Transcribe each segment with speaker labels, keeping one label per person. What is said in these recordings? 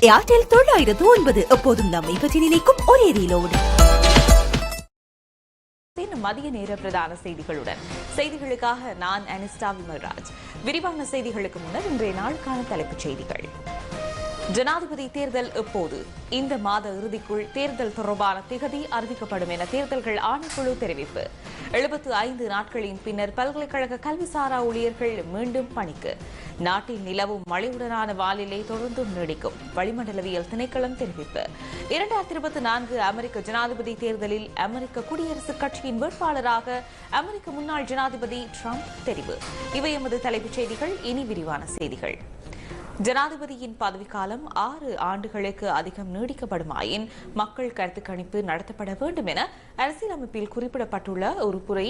Speaker 1: Airtel தொள்ளாயிரத்து ஒன்பது. எப்போதும் நம்மை பற்றி நினைக்கும் ஒரே ரீலோடு.
Speaker 2: மதிய நேர பிரதான செய்திகளுடன். செய்திகளுக்காக நான் அனிஸ்டா விமல்ராஜ். விரிவான செய்திகளுக்கு முன்னர் இன்றைய நாளுக்கான தலைப்புச் செய்திகள். ஜனாதிபதி தேர்தல் எப்போது? இந்த மாத இறுதிக்குள் தேர்தல் தொடர்பான திகதி அறிவிக்கப்படும் என தேர்தல்கள் ஆணைக்குழு தெரிவிப்பு. எழுபத்து ஐந்து நாட்களின் பின்னர் பல்கலைக்கழக கல்விசாரா ஊழியர்கள் மீண்டும் பணிக்கு. நாட்டில் நிலவும் மழையுடனான வானிலை தொடர்ந்தும் நீடிக்கும். வளிமண்டலவியல் திணைக்களம் தெரிவிப்பு. இரண்டாயிரத்தி இருபத்தி நான்கு அமெரிக்க ஜனாதிபதி தேர்தலில் அமெரிக்க குடியரசுக் கட்சியின் வேட்பாளராக அமெரிக்க முன்னாள் ஜனாதிபதி ட்ரம்ப் தெரிவு. இவை எமது தலைப்புச் செய்திகள். இனி விரிவான செய்திகள். ஜனாதிபதியின் பதவிக்காலம் ஆறு ஆண்டுகளுக்கு அதிகம் நீடிக்கப்படுமாயின் மக்கள் கருத்து கணிப்பு நடத்தப்பட வேண்டும் என அரசியலமைப்பில் குறிப்பிடப்பட்டுள்ள உறுப்புரை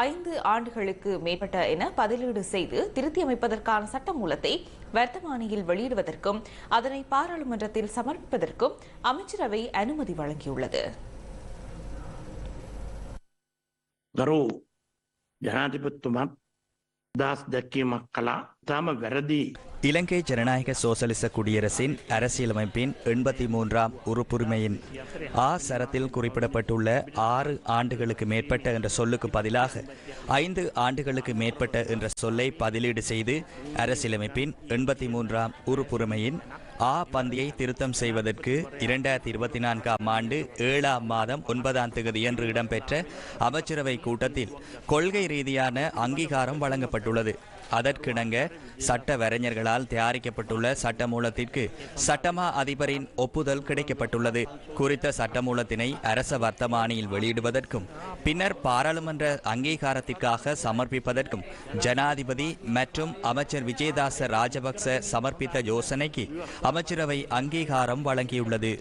Speaker 2: ஐந்து ஆண்டுகளுக்கு மேற்பட்ட என பதிலீடு செய்து திருத்தி அமைப்பதற்கான சட்டமூலத்தை வர்த்தமானியில் வெளியிடுவதற்கும் அதனை பாராளுமன்றத்தில் சமர்ப்பிப்பதற்கும் அமைச்சரவை அனுமதி வழங்கியுள்ளது
Speaker 3: ගරු ජනාධිපත්තුමත් දස් දැක්කීමක් කලා තාම වැරදි
Speaker 4: இலங்கை ஜனநாயக சோசலிச குடியரசின் அரசியலமைப்பின் எண்பத்தி மூன்றாம் உறுப்புரிமையின் ஆ சரத்தில் குறிப்பிடப்பட்டுள்ள ஆறு ஆண்டுகளுக்கு மேற்பட்ட என்ற சொல்லுக்கு பதிலாக ஐந்து ஆண்டுகளுக்கு மேற்பட்ட என்ற சொல்லை பதிலீடு செய்து அரசியலமைப்பின் எண்பத்தி மூன்றாம் உறுப்புரிமையின் ஆ பந்தியை திருத்தம் செய்வதற்கு இரண்டாயிரத்தி இருபத்தி நான்காம் ஆண்டு ஏழாம் மாதம் ஒன்பதாம் தேதி என்று இடம்பெற்ற அமைச்சரவை கூட்டத்தில் கொள்கை ரீதியான அங்கீகாரம் வழங்கப்பட்டுள்ளது. அதற்கிணங்க சட்ட வரைஞர்களால் தயாரிக்கப்பட்டுள்ள சட்டமூலத்திற்கு சட்டமா அதிபரின் ஒப்புதல் கிடைக்கப்பட்டுள்ளது. குறித்த சட்டமூலத்தினை அரச வர்த்தமானியில் வெளியிடுவதற்கும் பின்னர் பாராளுமன்ற அங்கீகாரத்திற்காக சமர்ப்பிப்பதற்கும் ஜனாதிபதி மற்றும் அமைச்சர் விஜயதாச ராஜபக்ச சமர்ப்பித்த யோசனைக்கு அமைச்சரவை அங்கீகாரம் வழங்கியுள்ளது.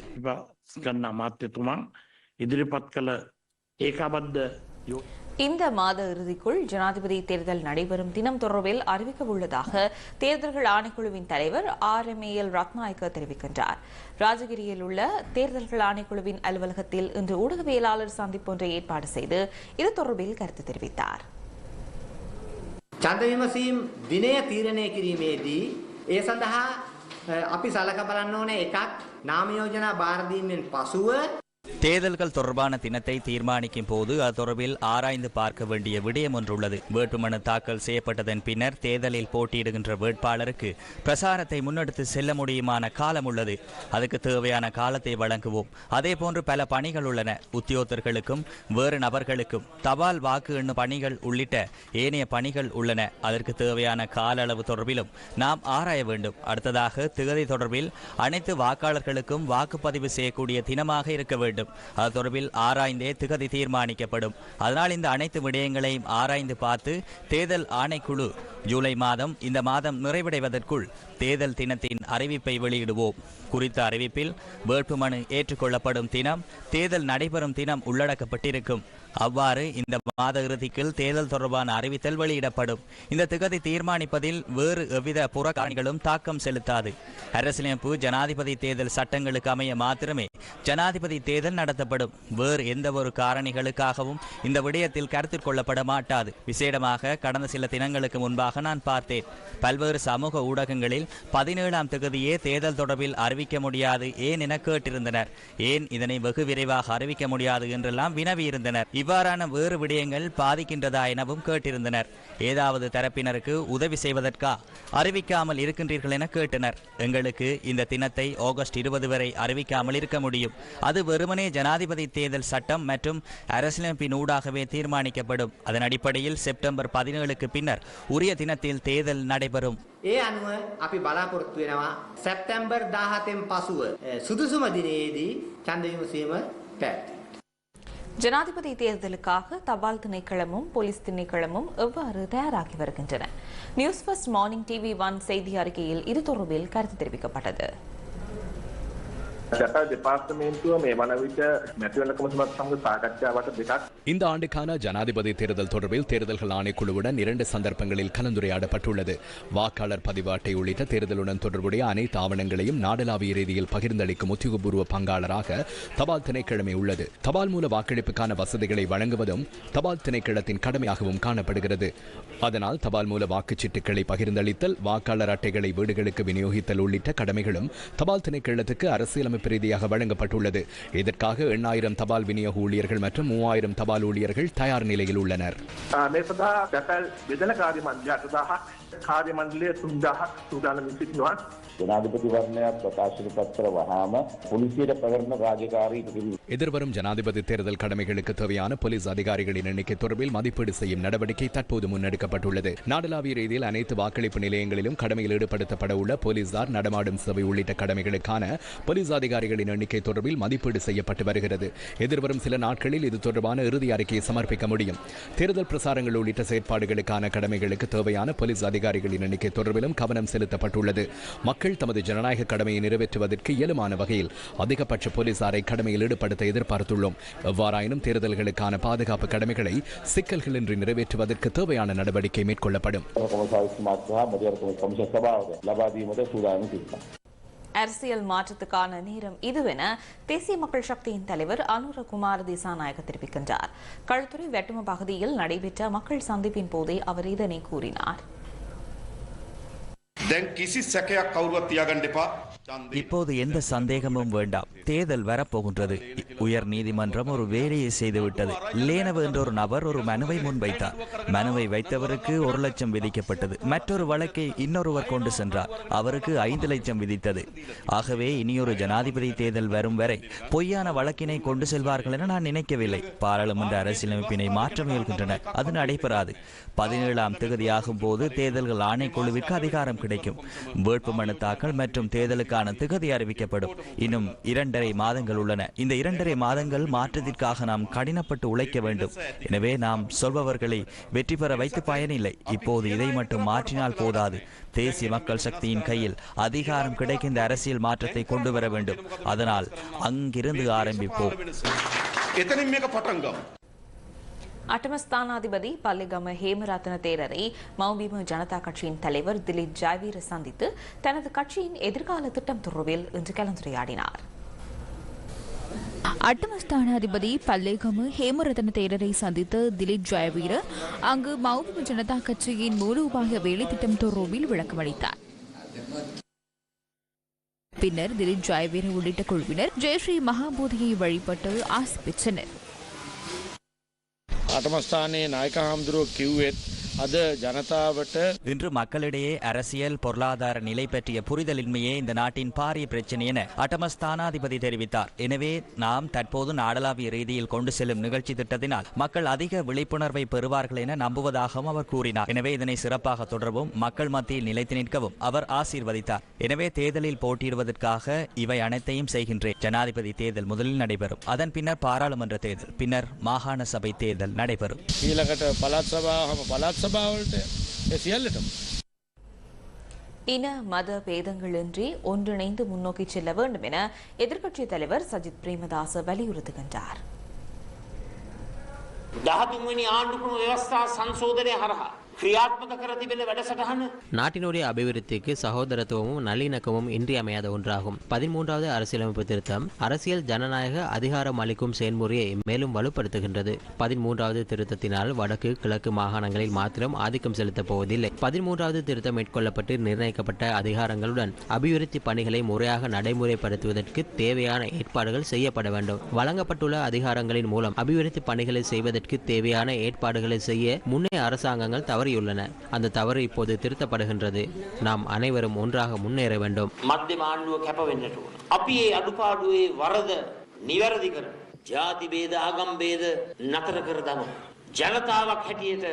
Speaker 2: இந்த மாத இறுதிக்குள் ஜனாதிபதி தேர்தல் நடைபெறும் தினம் தொடர்பில் அறிவிக்க உள்ளதாக தேர்தல்கள் ஆணைக்குழுவின் தலைவர் R M A L Ratnayake தெரிவிக்கின்றார். ராஜகிரியில் உள்ள தேர்தல்கள் ஆணைக்குழுவின் அலுவலகத்தில் இன்று ஊடகவியலாளர் சந்திப்பு ஒன்றை ஏற்பாடு செய்து இது தொடர்பில் கருத்து தெரிவித்தார்.
Speaker 5: சந்த விமசீம் தினய தீரணே கிரீமேதி ஏ අපි සලක බලන්න ඕනේ එකක්. නාම යෝජනා බාර දීමෙන් පසුව
Speaker 4: தேர்தல்கள் தொடர்பான தினத்தை தீர்மானிக்கும் போது அது தொடர்பில் ஆராய்ந்து பார்க்க வேண்டிய விடயம் ஒன்றுள்ளது. வேட்புமனு தாக்கல் செய்யப்பட்டதன் பின்னர் தேர்தலில் போட்டியிடுகின்ற வேட்பாளருக்கு பிரசாரத்தை முன்னெடுத்து செல்ல முடியுமான காலம் உள்ளது. அதுக்கு தேவையான காலத்தை வழங்குவோம். அதே போன்று பல பணிகள் உள்ளன. உத்தியோகர்களுக்கும் வேறு நபர்களுக்கும் தபால் வாக்கு எண்ணும் பணிகள் உள்ளிட்ட ஏனைய பணிகள் உள்ளன. அதற்கு தேவையான கால அளவு தொடர்பிலும் நாம் ஆராய வேண்டும். அடுத்ததாக தேதி தொடர்பில் அனைத்து வாக்காளர்களுக்கும் வாக்குப்பதிவு செய்யக்கூடிய தினமாக இருக்க வேண்டும். அது தொடர்பில் ஆராய்ந்தே திகதி தீர்மானிக்கப்படும். அதனால் இந்த அனைத்து விடயங்களையும் ஆராய்ந்து பார்த்து தேர்தல் ஆணைக்குழு ஜூலை மாதம் இந்த மாதம் நிறைவடைவதற்குள் தேர்தல் தினத்தின் அறிவிப்பை வெளியிடுவோம். குறித்த அறிவிப்பில் வேட்புமனு ஏற்றுக்கொள்ளப்படும் தினம் தேர்தல் நடைபெறும் தினம் உள்ளடக்கப்பட்டிருக்கும். அவ்வாறு இந்த மாத இறுதிக்குள் தேர்தல் தொடர்பான அறிவித்தல் வெளியிடப்படும். இந்த திகதி தீர்மானிப்பதில் வேறு எவ்வித புறக்காணிகளும் தாக்கம் செலுத்தாது. அரசியலமைப்பு ஜனாதிபதி தேர்தல் சட்டங்களுக்கு அமைய மாத்திரமே ஜனாதிபதி தேர்தல் நடத்தப்படும். வேறு எந்த ஒரு காரணிகளுக்காகவும் இந்த விடயத்தில் கருத்தில் கொள்ளப்பட மாட்டாது. விசேடமாக கடந்த சில தினங்களுக்கு முன்பாக நான் பார்த்தேன். பல்வேறு சமூக ஊடகங்களில் பதினேழாம் தொகுதியே தேர்தல் தொடர்பில் அறிவிக்க முடியாது ஏன் என கேட்டிருந்தனர். ஏன் இதனை வெகு விரைவாக அறிவிக்க முடியாது என்றெல்லாம் வினவியிருந்தனர். இவ்வாறான வேறு விடயங்கள் பாதிக்கின்றதா எனவும் கேட்டிருந்தனர். ஏதாவது தரப்பினருக்கு உதவி செய்வதற்கா? அறிவிக்காமல் இருக்கின்றீர்கள் என கேட்டனர். எங்களுக்கு இந்த தினத்தை ஆகஸ்ட் இருபது வரை அறிவிக்காமல் இருக்க முடியும். அது வெறுமனே ஜனாதிபதி தேர்தல் சட்டம் மற்றும் அரசியலமைப்பின் ஊடாகவே தீர்மானிக்கப்படும் அதன் அடிப்படையில் செப்டம்பர் பதினேழுக்கு பின்னர் உரிய தினத்தில் தேர்தல் நடைபெறும்
Speaker 5: ඒ අනුව අපි බලාපොරොත්තු වෙනවා සැප්තැම්බර් 17න් පසුව අ, සුදුසුම දිනයේදී ඡන්ද විමසීම පැවැත්වීම.
Speaker 2: ஜனாதிபதி தேர்தலுக்காக தபால் திணைக்களமும் போலீஸ் திணைக்களமும் எவ்வாறு தயாராகி வருகின்றன news first morning TV one செய்தி அறிக்கையில் இது தொடர்பில் கருத்து தெரிவிக்கப்பட்டது
Speaker 6: සැප දෙපාර්තමේන්තුව මේ වන විට මැතිවන කොමසමත් සමඟ සාකච්ඡාවට දෙකක් இந்த ஆண்டுக்கான ஜனாதிபதி தேர்தல் தொடர்பில் தேர்தல்கள் ஆணைக்குழுவுடன் இரண்டு சந்தர்ப்பங்களில் கலந்துரையாடப்பட்டுள்ளது. வாக்காளர் பதிவு அட்டை உள்ளிட்ட தேர்தலுடன் தொடர்புடைய அனைத்து ஆவணங்களையும் நாடளாவிய ரீதியில் பகிர்ந்தளிக்கும் உத்தியோகபூர்வ பங்காளராக தபால் திணைக்கிழமை உள்ளது. தபால் மூல வாக்களிப்புக்கான வசதிகளை வழங்குவதும் தபால் திணைக்களத்தின் கடமையாகவும் காணப்படுகிறது. அதனால் தபால் மூல வாக்குச்சீட்டுகளை பகிர்ந்தளித்தல் வாக்காளர் அட்டைகளை வீடுகளுக்கு விநியோகித்தல் உள்ளிட்ட கடமைகளும் தபால் திணைக்களத்துக்கு அரசியலமைப்பு ரீதியாக வழங்கப்பட்டுள்ளது. இதற்காக எண்ணாயிரம் தபால் விநியோக ஊழியர்கள் மற்றும் மூவாயிரம் தபால் ஊழியர்கள் தயார் நிலையில் உள்ளனர்.
Speaker 7: මේ සඳහා දැකල් බෙදන කාර්ය මන්දය අටදාහක් කාර්ය මණ්ඩලය තුන්දාහක් සූදානමින් සිටිනවා
Speaker 8: ජනාධිපතිවරණයක් ප්‍රකාශන පත්‍ර වහාම පොලිසියට ප්‍රකරණ රාජකාරී ඉදිරි
Speaker 6: எதிர்வரும் ஜனாதிபதி தேர்தல் கடமைகளுக்கு தேவையான போலீஸ் அதிகாரிகளின் எண்ணிக்கை தொடர்பில் மதிப்பீடு செய்யும் நடவடிக்கை தற்போது முன்னெடுக்கப்பட்டுள்ளது நாடளாவிய ரீதியில் அனைத்து வாக்களிப்பு நிலையங்களிலும் கடமையில் ஈடுபடுத்தப்பட உள்ள போலீசார் நடமாடும் சேவை உள்ளிட்ட கடமைகளுக்கான போலீஸ் அதிகாரிகளின் எண்ணிக்கை தொடர்பில் மதிப்பீடு செய்யப்பட்டு வருகிறது எதிர்வரும் சில நாட்களில் இது தொடர்பான இறுதி அறிக்கையை சமர்ப்பிக்க முடியும் தேர்தல் பிரசாரங்கள் உள்ளிட்ட செயற்பாடுகளுக்கான கடமைகளுக்கு தேவையான போலீஸ் அதிகாரிகளின் எண்ணிக்கை தொடர்பிலும் கவனம் செலுத்தப்பட்டுள்ளது. மக்கள் தமது ஜனநாயக கடமையை நிறைவேற்றுவதற்கு இயலுமான வகையில் அதிகபட்ச போலீசாரை கடமையில் ஈடுபடுத்த எதிர்பார்த்துள்ளோம். எவ்வாறாயினும் தேர்தல்களுக்கான பாதுகாப்பு கடமைகளை சிக்கல்களின்றி நிறைவேற்றுவதற்கு தேவையான நடவடிக்கை மேற்கொள்ளப்படும்.
Speaker 2: அரசியல் மாற்றத்துக்கான நேரம் இதுவென தேசிய மக்கள் சக்தியின் தலைவர் அனுரகுமார் திசாநாயக தெரிவிக்கின்றார். களுத்துறை வெட்டும பகுதியில் நடைபெற்ற மக்கள் சந்திப்பின் போதே அவர் இதனை கூறினார்.
Speaker 9: දැන් කිසි සැකයක් කවුරුවත් තියාගන්න එපා.
Speaker 4: இப்போது எந்த சந்தேகமும் வேண்டாம். தேர்தல் வரப்போகின்றது. உயர் நீதிமன்றம் ஒரு வேலையை செய்துவிட்டது. லேனவ் என்ற ஒரு நபர் ஒரு மனுவை முன்வைத்தார். மனுவை வைத்தவருக்கு ஒரு லட்சம் விதிக்கப்பட்டது. மற்றொரு வழக்கை இன்னொருவர் கொண்டு சென்றார். அவருக்கு ஐந்து லட்சம் விதித்தது. ஆகவே இனியொரு ஜனாதிபதி தேர்தல் வரும் வரை பொய்யான வழக்கினை கொண்டு செல்வார்கள் என நான் நினைக்கவில்லை. பாராளுமன்ற அரசியலமைப்பினை மாற்ற முயல்கின்றனர். அது நடைபெறாது. பதினேழாம் தேதியாகும் போது தேர்தல்கள் ஆணைக்குழுவிற்கு அதிகாரம் கிடைக்கும். வேட்புமனு தாக்கல் மற்றும் தேர்தலுக்கு தேர்தலுக்கான திகதி அறிவிக்கப்படும். இன்னும் இரண்டரை மாதங்கள் உள்ளன. இந்த இரண்டரை மாதங்கள் மாற்றத்திற்காக நாம் கடினப்பட்டு உழைக்க வேண்டும். எனவே நாம் சொல்பவர்களை வெற்றி பெற வைத்து பயனில்லை. இப்போது இதை மட்டும் மாற்றினால் போதாது. தேசிய மக்கள் சக்தியின் கையில் அதிகாரம் கிடைக்கின்ற அரசியல் மாற்றத்தை கொண்டு வர வேண்டும். அதனால் அங்கிருந்து ஆரம்பிப்போம்.
Speaker 9: எத்தனை மிக பட்டங்கம் ගමු.
Speaker 2: அட்டமஸ்தானாதிபதி பல்லிகம ஹேமரத்ன தேரரை மௌபிம ஜனதா கட்சியின் தலைவர் திலீப் ஜாவீர சந்தித்து தனது கட்சியின் எதிர்கால திட்டம் தொடர்பில் இன்று கலந்துரையாடினார்
Speaker 10: அட்டமஸ்தானாதிபதி பல்லேகமு ஹேமரத்ன தேரரை சந்தித்த திலீப் ஜெயவீர அங்கு மௌபிம ஜனதா கட்சியின் மூலோபாய வேலைத்திட்டம் தொடர்பில் விளக்கமளித்தார் பின்னர் திலீப் ஜெயவீர உள்ளிட்ட குழுவினர் ஜெயஸ்ரீ மகாபோதியை வழிபட்டு ஆசி பெற்றனர்
Speaker 11: අටමස්ථානයේ නායක හාමුදුරුව කිව්වෙත් அது ஜனதாவிட்டு
Speaker 4: இன்று மக்களிடையே அரசியல் பொருளாதார நிலை பற்றிய புரிதலின்மையே இந்த நாட்டின் பாரிய பிரச்சனை என அட்டமஸ்தானாதிபதி தெரிவித்தார். எனவே நாம் தற்போது நாடளாவிய ரீதியில் கொண்டு செல்லும் நிகழ்ச்சி திட்டத்தினால் மக்கள் அதிக விழிப்புணர்வை பெறுவார்கள் என நம்புவதாகவும் அவர் கூறினார். எனவே இதனை சிறப்பாக தொடரவும் மக்கள் மத்தியில் நிலைத்து நிற்கவும் அவர் ஆசீர்வதித்தார். எனவே தேர்தலில் போட்டியிடுவதற்காக இவை அனைத்தையும் செய்கின்றேன். ஜனாதிபதி தேர்தல் முதலில் நடைபெறும். அதன் பின்னர் பாராளுமன்ற தேர்தல் பின்னர் மாகாண சபை தேர்தல் நடைபெறும்.
Speaker 11: பலாத்சபா பலாத்சபா සභාවලට ඒ සියල්ලටම
Speaker 2: இன மத பேதங்களின்றி ஒன்றிணைந்து முன்னோக்கி செல்ல வேண்டும் என எதிர்க்கட்சித் தலைவர் சஜித் பிரேமதாச வலியுறுத்துகின்றார்
Speaker 5: දහතුන්වනි ආණ්ඩුක්‍රම ව්‍යවස්ථා සංශෝධනය හරහා
Speaker 12: நாட்டினுடைய அபிவிருத்திக்கு சகோதரத்துவமும் நல்லிணக்கமும் இன்றியமையாத ஒன்றாகும் பதிமூன்றாவது அரசியலமைப்பு திருத்தம் அரசியல் ஜனநாயக அதிகாரம் அளிக்கும் செயல்முறையை மேலும் வலுப்படுத்துகின்றது பதிமூன்றாவது திருத்தத்தினால் வடக்கு கிழக்கு மாகாணங்களில் மாத்திரம் ஆதிக்கம் செலுத்தப் போவதில்லை பதிமூன்றாவது திருத்தம் மேற்கொள்ளப்பட்டு நிர்ணயிக்கப்பட்ட அதிகாரங்களுடன் அபிவிருத்தி பணிகளை முறையாக நடைமுறைப்படுத்துவதற்கு தேவையான ஏற்பாடுகள் செய்யப்பட வேண்டும். வழங்கப்பட்டுள்ள அதிகாரங்களின் மூலம் அபிவிருத்தி பணிகளை செய்வதற்கு தேவையான ஏற்பாடுகளை செய்ய முன்னே அரசாங்கங்கள் தவறு தவறியுள்ளன அந்த தவறு இப்போது திருத்தப்படுகின்றது நாம் அனைவரும் ஒன்றாக முன்னேற வேண்டும்
Speaker 5: මධ්‍යම ආණ්ඩුව කැප වෙන්නට ඕන. අපි ඒ අඩුපාඩුවේ වරද නිවැරදි කර ජාති බේද ආගම් බේද නතර කර දමමු. ජනතාවක් හැටියට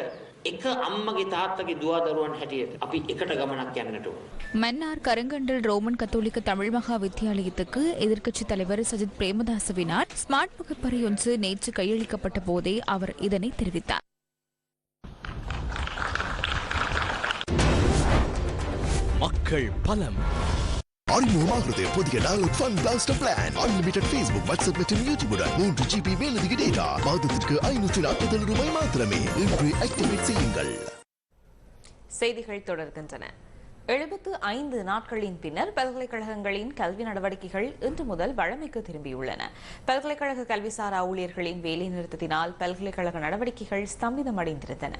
Speaker 5: එක අම්මගේ තාත්තගේ දුවදරුවන් හැටියට අපි එකට ගමනක් යන්නට ඕන.
Speaker 10: மன்னார் கருங்கண்டல் ரோமன் கத்தோலிக்க தமிழ் மகா வித்தியாலயத்துக்கு எதிர்க்கட்சித் தலைவர் சஜித் பிரேமதாசவினார் ஸ்மார்ட் முகப்பரி ஒன்று நேற்று கையளிக்கப்பட்ட போதே அவர் இதனை தெரிவித்தார்
Speaker 6: மக்கள் பலம்.
Speaker 13: அறிமுகமாகிறது புதிய Dialog fun blaster plan unlimited Facebook WhatsApp மற்றும் யூடியூபுடன் மூன்று ஜிபி மேலதிக டேட்டா மாதத்திற்கு ஐநூற்றி நாற்பத்தி ஏழு ரூபாய் மாத்திரமே. இன்று ஆக்டிவேட் செய்யுங்கள்.
Speaker 2: செய்திகள் தொடர்கின்றன. எழுபத்து ஐந்து நாட்களின் பின்னர் பல்கலைக்கழகங்களின் கல்வி நடவடிக்கைகள் இன்று முதல் வழமைக்கு திரும்பியுள்ளன. பல்கலைக்கழக கல்விசாரா ஊழியர்களின் வேலைநிறுத்தத்தினால் பல்கலைக்கழக நடவடிக்கைகள் ஸ்தம்பிதமடைந்திருந்தன.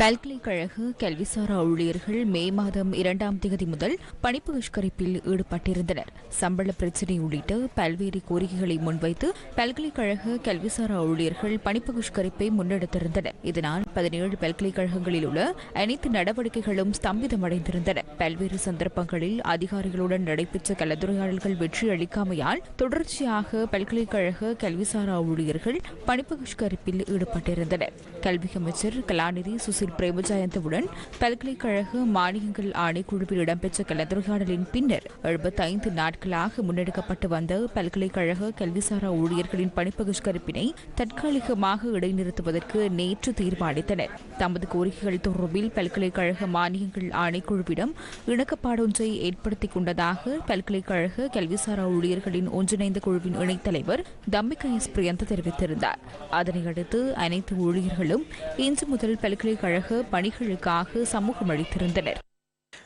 Speaker 10: பல்கலைக்கழக கல்விசாரா ஊழியர்கள் மே மாதம் இரண்டாம் தேதி முதல் பணிப்பு பகிஷ்கரிப்பில் ஈடுபட்டிருந்தனர். சம்பள பிரச்சினை உள்ளிட்ட பல்வேறு கோரிக்கைகளை முன்வைத்து பல்கலைக்கழக கல்விசாரா ஊழியர்கள் பணிப்பு பகிஷ்கரிப்பை முன்னெடுத்திருந்தனர். இதனால் பதினேழு பல்கலைக்கழகங்களில் உள்ள அனைத்து நடவடிக்கைகளும் ஸ்தம்பிதமடைந்திருந்தன. பல்வேறு சந்தர்ப்பங்களில் அதிகாரிகளுடன் நடைபெற்ற கலந்துரையாடல்கள் வெற்றியளிக்காமையால் தொடர்ச்சியாக பல்கலைக்கழக கல்விசாரா ஊழியர்கள் பணிப்பு பகிஷ்கரிப்பில் ஈடுபட்டிருந்தனர். கல்வி அமைச்சர் கலாநிதி சுசில் அமைச்சர் பிரேமஜயந்தவுடன் பல்கலைக்கழக மானியங்கள் ஆணைக்குழுவில் இடம்பெற்ற கலந்துரையாடலின் பின்னர் எழுபத்தைந்து நாட்களாக முன்னெடுக்கப்பட்டு வந்த பல்கலைக்கழக கல்விசாரா ஊழியர்களின் பணிப்பகிஷ்கரிப்பினை தற்காலிகமாக இடைநிறுத்துவதற்கு நேற்று தீர்மானித்தனர். தமது கோரிக்கைகள் தொடர்பில் பல்கலைக்கழக மானியங்கள் ஆணைக்குழுவிடம் இணக்கப்பாடொன்றை ஏற்படுத்திக் கொண்டதாக பல்கலைக்கழக கல்விசாரா ஊழியர்களின் ஒன்றிணைந்த குழுவின் இணைத்தலைவர் தம்பிகை எஸ் பிரியந்த தெரிவித்திருந்தார். அதனையடுத்து அனைத்து ஊழியர்களும் இன்று முதல் பல்கலைக்கழக பணிகளுக்காக சமூகம் அளித்திருந்தனர்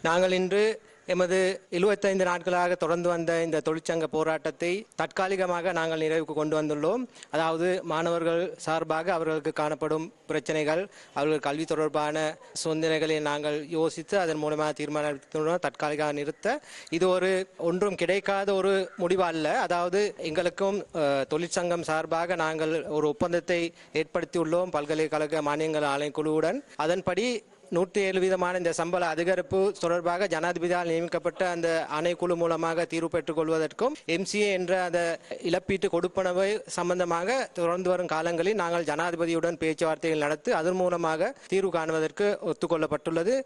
Speaker 14: நாங்கள் இன்று எமது எழுபத்தைந்து நாட்களாக தொடர்ந்து வந்த இந்த தொழிற்சங்க போராட்டத்தை தற்காலிகமாக நாங்கள் நிறைவுக்கு கொண்டு வந்துள்ளோம். அதாவது மாணவர்கள் சார்பாக அவர்களுக்கு காணப்படும் பிரச்சனைகள் அவர்கள் கல்வி தொடர்பான சோதனைகளை நாங்கள் யோசித்து அதன் மூலமாக தீர்மானம் தற்காலிகமாக நிறுத்த இது ஒரு ஒன்றும் கிடைக்காத ஒரு முடிவு அல்ல அதாவது எங்களுக்கும் தொழிற்சங்கம் சார்பாக நாங்கள் ஒரு ஒப்பந்தத்தை ஏற்படுத்தியுள்ளோம் பல்கலைக்கழக மானியங்கள் ஆணைக்குழுவுடன். அதன்படி நூற்றி ஏழு விதமான இந்த சம்பள அதிகரிப்பு தொடர்பாக ஜனாதிபதியால் நியமிக்கப்பட்ட அந்த ஆணைக்குழு மூலமாக தீர்வு பெற்றுக் கொள்வதற்கும் எம்சிஏ என்ற அந்த இழப்பீட்டு கொடுப்பனவை சம்பந்தமாக தொடர்ந்து வரும் காலங்களில் நாங்கள் ஜனாதிபதியுடன் பேச்சுவார்த்தைகள் நடத்தி அதன் மூலமாக தீர்வு காணுவதற்கு ஒத்துக்கொள்ளப்பட்டுள்ளது.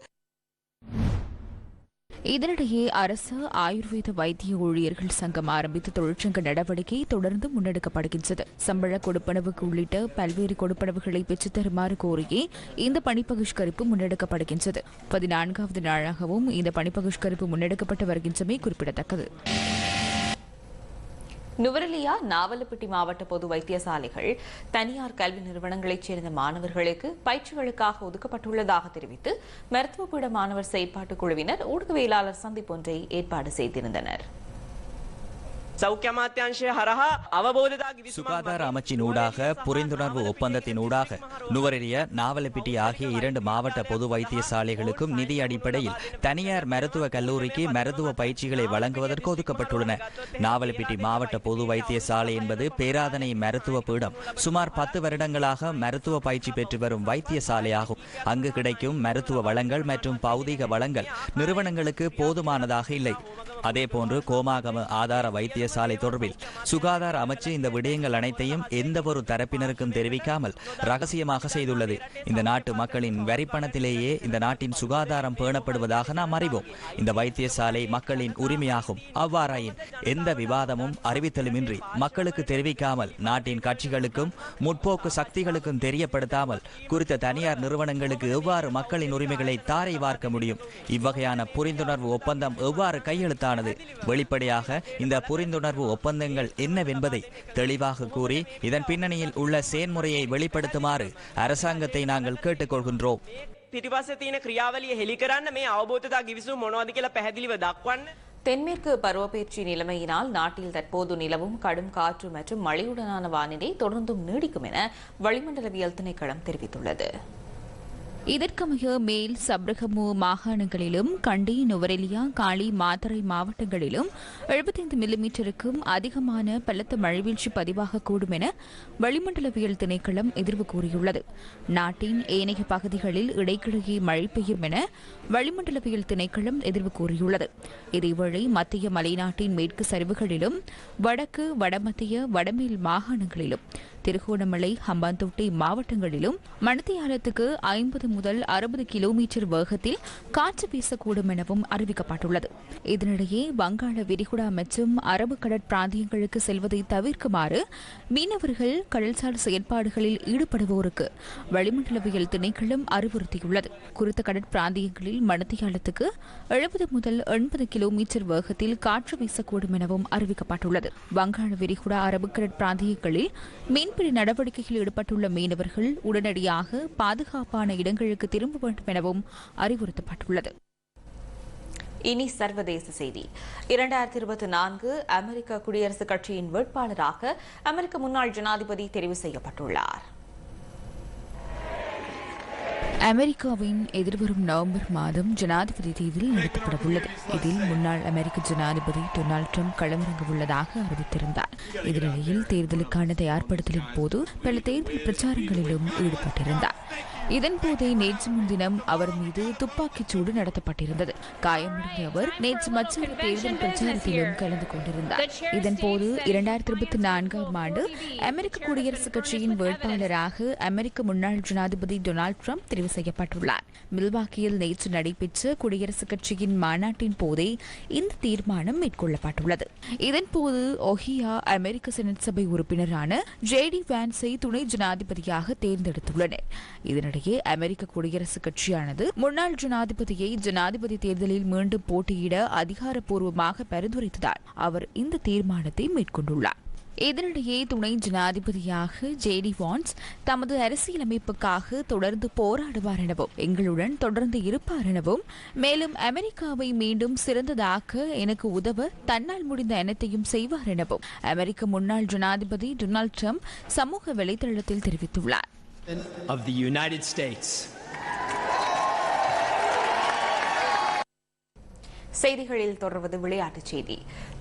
Speaker 10: இதனிடையே அரசு ஆயுர்வேத வைத்திய ஊழியர்கள் சங்கம் ஆரம்பித்த தொழிற்சங்க நடவடிக்கை தொடர்ந்து முன்னெடுக்கப்படுகின்றது. சம்பள கொடுப்பனவுக்கு உள்ளிட்ட பல்வேறு கொடுப்பனவுகளை பெற்றுத் தருமாறு கோரியே இந்த பணிப்பகிஷ்கரிப்பு முன்னெடுக்கப்படுகின்றது. பதினான்காவது நாளாகவும் இந்த பணிப்பகிஷ்கரிப்பு முன்னெடுக்கப்பட்டு வருகின்றமை குறிப்பிடத்தக்கது.
Speaker 2: நுவரெலியா நாவலப்பட்டி மாவட்ட பொது வைத்தியசாலைகள் தனியார் கல்வி நிறுவனங்களைச் சேர்ந்த மாணவர்களுக்கு பயிற்சிகளுக்காக ஒதுக்கப்பட்டுள்ளதாக தெரிவித்து மருத்துவ பீட மாணவர் செயற்பாட்டுக் குழுவினர் ஊடகவியலாளர் சந்திப்பொன்றை ஏற்பாடு செய்திருந்தனர்.
Speaker 4: சுகாதார அமைச்சின் ஊடாக புரிந்துணர்வு ஒப்பந்தத்தின் ஊடாக நுவரெலிய நாவலப்பிட்டி ஆகிய இரண்டு மாவட்ட பொது வைத்தியசாலைகளுக்கும் நிதி அடிப்படையில் தனியார் மருத்துவ கல்லூரிக்கு மருத்துவ பயிற்சிகளை வழங்குவதற்கு ஒதுக்கப்பட்டுள்ளன. நாவலப்பிட்டி மாவட்ட பொது வைத்தியசாலை என்பது பேராதனை மருத்துவ பீடம். சுமார் பத்து வருடங்களாக மருத்துவ பயிற்சி பெற்று வரும் வைத்தியசாலையாகும். அங்கு கிடைக்கும் மருத்துவ வளங்கள் மற்றும் பௌதிக வளங்கள் நிறுவனங்களுக்கு போதுமானதாக இல்லை. அதேபோன்று கோமாகம ஆதார வைத்தியசாலை தொடர்பில் சுகாதார அமைச்சு இந்த விடயங்கள் அனைத்தையும் எந்த ஒரு தரப்பினருக்கும் தெரிவிக்காமல் ரகசியமாக செய்துள்ளது. இந்த நாட்டு மக்களின் வரிப்பணத்திலேயே இந்த நாட்டின் சுகாதாரம் பேணப்படுவதாக நாம் அறிவோம். இந்த வைத்தியசாலை மக்களின் உரிமையாகும். அவ்வாறாயின் எந்த விவாதமும் அறிவித்தலுமின்றி மக்களுக்கு தெரிவிக்காமல் நாட்டின் கட்சிகளுக்கும் முற்போக்கு சக்திகளுக்கும் தெரியப்படுத்தாமல் குறித்த தனியார் நிறுவனங்களுக்கு எவ்வாறு மக்களின் உரிமைகளை தாரை வார்க்க முடியும்? இவ்வகையான புரிந்துணர்வு ஒப்பந்தம் எவ்வாறு கையெழுத்தானது வெளிப்படையாக இந்த புரிந்துணர்வு ஒப்பந்தங்கள் என்னவென்பதை தெளிவாக கூறி இதன் பின்னணியில் உள்ள செயன்முறையை வெளிப்படுத்துமாறு அரசாங்கத்தை நாங்கள் கேட்டுக்கொள்கின்றோம்
Speaker 15: පිටිපස්ස තියෙන ක්‍රියාවලිය හෙළි කරන්න මේ අවබෝධතා ගිවිසුම් මොනවද කියලා පැහැදිලිව දක්වන්න
Speaker 2: தென்மேற்கு பருவப்பெயர்ச்சி நிலைமையினால் நாட்டில் தற்போது நிலவும் கடும் காற்று மற்றும் மழையுடனான வானிலை தொடர்ந்தும் நீடிக்கும் என வளிமண்டலவியல் திணைக்களம் தெரிவித்துள்ளது
Speaker 10: இதற்கமைய மேல் சப்ரகமு மாகாணங்களிலும் கண்டி நுவரெலியா காளி மாத்தறை மாவட்டங்களிலும் எழுபத்தைந்து மில்லிமீட்டருக்கும் அதிகமான பலத்த மழைவீழ்ச்சி பதிவாகக்கூடும் என வளிமண்டலவியல் திணைக்களம் எதிர்வு கூறியுள்ளது. நாட்டின் ஏனைய பகுதிகளில் இடைக்கிடையே மழை பெய்யும் என வளிமண்டலவியல் திணைக்களம் எதிர்வு கூறியுள்ளது. இதேவேளை மத்திய மலைநாட்டின் மேற்கு சரிவுகளிலும் வடக்கு வடமத்திய வடமேல் மாகாணங்களிலும் திருகோணமலை ஹம்பாந்தோட்டை மாவட்டங்களிலும் மணித்தியாலத்துக்கு ஐம்பது முதல் அறுபது கிலோமீட்டர் வேகத்தில் காற்று வீசக்கூடும் எனவும் அறிவிக்கப்பட்டுள்ளது. இதனிடையே வங்காள விரிகுடா மற்றும் அரபு கடற்பிராந்தியங்களுக்கு செல்வதை தவிர்க்குமாறு மீனவர்கள் கடல்சார் செயற்பாடுகளில் ஈடுபடுவோருக்கு வளிமண்டலவியல் திணைக்களம் அறிவுறுத்தியுள்ளது. குறித்த கடற்பிராந்தியங்களில் மணித்தியாலத்துக்கு எழுபது முதல் எண்பது கிலோமீட்டர் வேகத்தில் காற்று வீசக்கூடும் எனவும் அறிவிக்கப்பட்டுள்ளது. வங்காள விரிகுடா அரபுக்கடற் பிராந்தியங்களில் மீன்பிடி நடவடிக்கையில் ஈடுபட்டுள்ள மீனவர்கள் உடனடியாக பாதுகாப்பான இடங்களுக்கு திரும்ப வேண்டும் எனவும் அறிவுறுத்தப்பட்டுள்ளது.
Speaker 2: இனி சர்வதேச செய்தி. இரண்டாயிரத்தி இருபத்தி நான்கு அமெரிக்க குடியரசுக் கட்சியின் வேட்பாளராக அமெரிக்க முன்னாள் ஜனாதிபதி தெரிவு செய்யப்பட்டுள்ளார்.
Speaker 10: அமெரிக்காவின் எதிர்வரும் நவம்பர் மாதம் ஜனாதிபதி தேர்தல் நடத்தப்படவுள்ளது. இதில் முன்னாள் அமெரிக்க ஜனாதிபதி டொனால்டு ட்ரம்ப் களமிறங்க உள்ளதாக அறிவித்திருந்தார். இதனிடையில் தேர்தலுக்கான தயார்படுத்தலின் போது பல தேர்தல் பிரச்சாரங்களிலும் ஈடுபட்டிருந்தார். இதன்போதே நேற்று முன்தினம் அவர் மீது துப்பாக்கிச் சூடு நடத்தப்பட்டிருந்தது. காயமடைந்த அவர் நேற்று மற்றொரு தேர்தல் பிரச்சாரத்திலும் கலந்து கொண்டிருந்தார். இதன்போது இரண்டாயிரத்தி இருபத்தி நான்காம் ஆண்டு அமெரிக்க குடியரசுக் கட்சியின் வேட்பாளராக அமெரிக்க முன்னாள் ஜனாதிபதி டொனால்டு ட்ரம்ப் தெரிவு செய்யப்பட்டுள்ளார். மில்வாக்கியில் நேற்று நடைபெற்ற குடியரசுக் கட்சியின் மாநாட்டின் போதே இந்த தீர்மானம் மேற்கொள்ளப்பட்டுள்ளது. இதன்போது ஒஹியா அமெரிக்க செனட் சபை உறுப்பினரான ஜேடி வான்ஸை துணை ஜனாதிபதியாக தேர்ந்தெடுத்துள்ளனர். இதனிடையே அமெரிக்க குடியரசுக் கட்சியானது முன்னாள் ஜனாதிபதியை ஜனாதிபதி தேர்தலில் மீண்டும் போட்டியிட அதிகாரப்பூர்வமாக பரிந்துரைத்ததால் அவர் இந்த தீர்மானத்தை மேற்கொண்டுள்ளார். இதனிடையே துணை ஜனாதிபதியாக ஜேடி வான்ஸ் தமது அரசியலமைப்புக்காக தொடர்ந்து போராடுவார் எனவும் எங்களுடன் தொடர்ந்து இருப்பார் எனவும் மேலும் அமெரிக்காவை மீண்டும் சிறந்ததாக்க எனக்கு உதவ தன்னால் முடிந்த அனைத்தையும் செய்வார் எனவும் அமெரிக்க முன்னாள் ஜனாதிபதி டொனால்டு ட்ரம்ப் சமூக வலைதளத்தில் தெரிவித்துள்ளார்.
Speaker 16: Of the United States.
Speaker 2: செய்திகளில் தொடர்வது விளையாட்டுச் செய்தி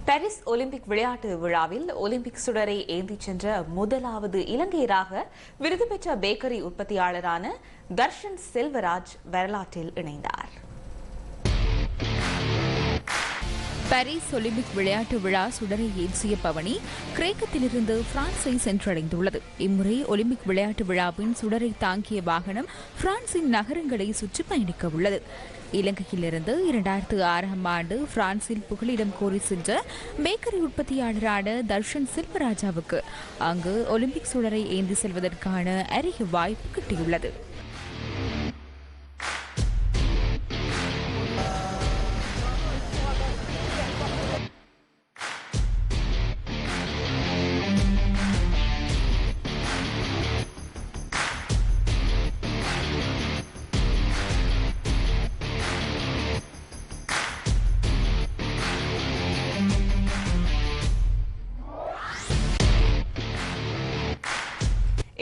Speaker 2: பாரிஸ் ஒலிம்பிக் விளையாட்டு விழாவில் ஒலிம்பிக் சுடரை ஏந்திச் சென்ற முதலாவது இலங்கையராக விருது பெற்ற பேக்கரி உற்பத்தியாளரான தர்ஷன் செல்வராஜ் வரலாற்றில் இணைந்தார்
Speaker 10: பாரிஸ் ஒலிம்பிக் விளையாட்டு விழா சுடரை ஏற்றிய பவனி கிரேக்கத்திலிருந்து பிரான்ஸை சென்றடைந்துள்ளது. இம்முறை ஒலிம்பிக் விளையாட்டு விழாவின் சுடரை தாங்கிய வாகனம் பிரான்சின் நகரங்களை சுற்றி பயணிக்க உள்ளது இலங்கையிலிருந்து இரண்டாயிரத்து ஆறாம் ஆண்டு பிரான்சில் புகலிடம் கோரி சென்ற பேக்கரி உற்பத்தியாளரான தர்ஷன் செல்வராஜாவுக்கு அங்கு ஒலிம்பிக் சுடரை ஏந்தி செல்வதற்கான அரிய வாய்ப்பு கிட்டியுள்ளது.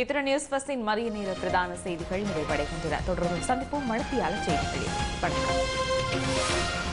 Speaker 2: இத்தனை நியூஸ் பஸ்டின் மதிய நேர பிரதான செய்திகள் நிறைவடைகின்றன. தொடர்ந்து சந்திப்போம். மழத்தியாளர் செய்திகளில். வணக்கம்.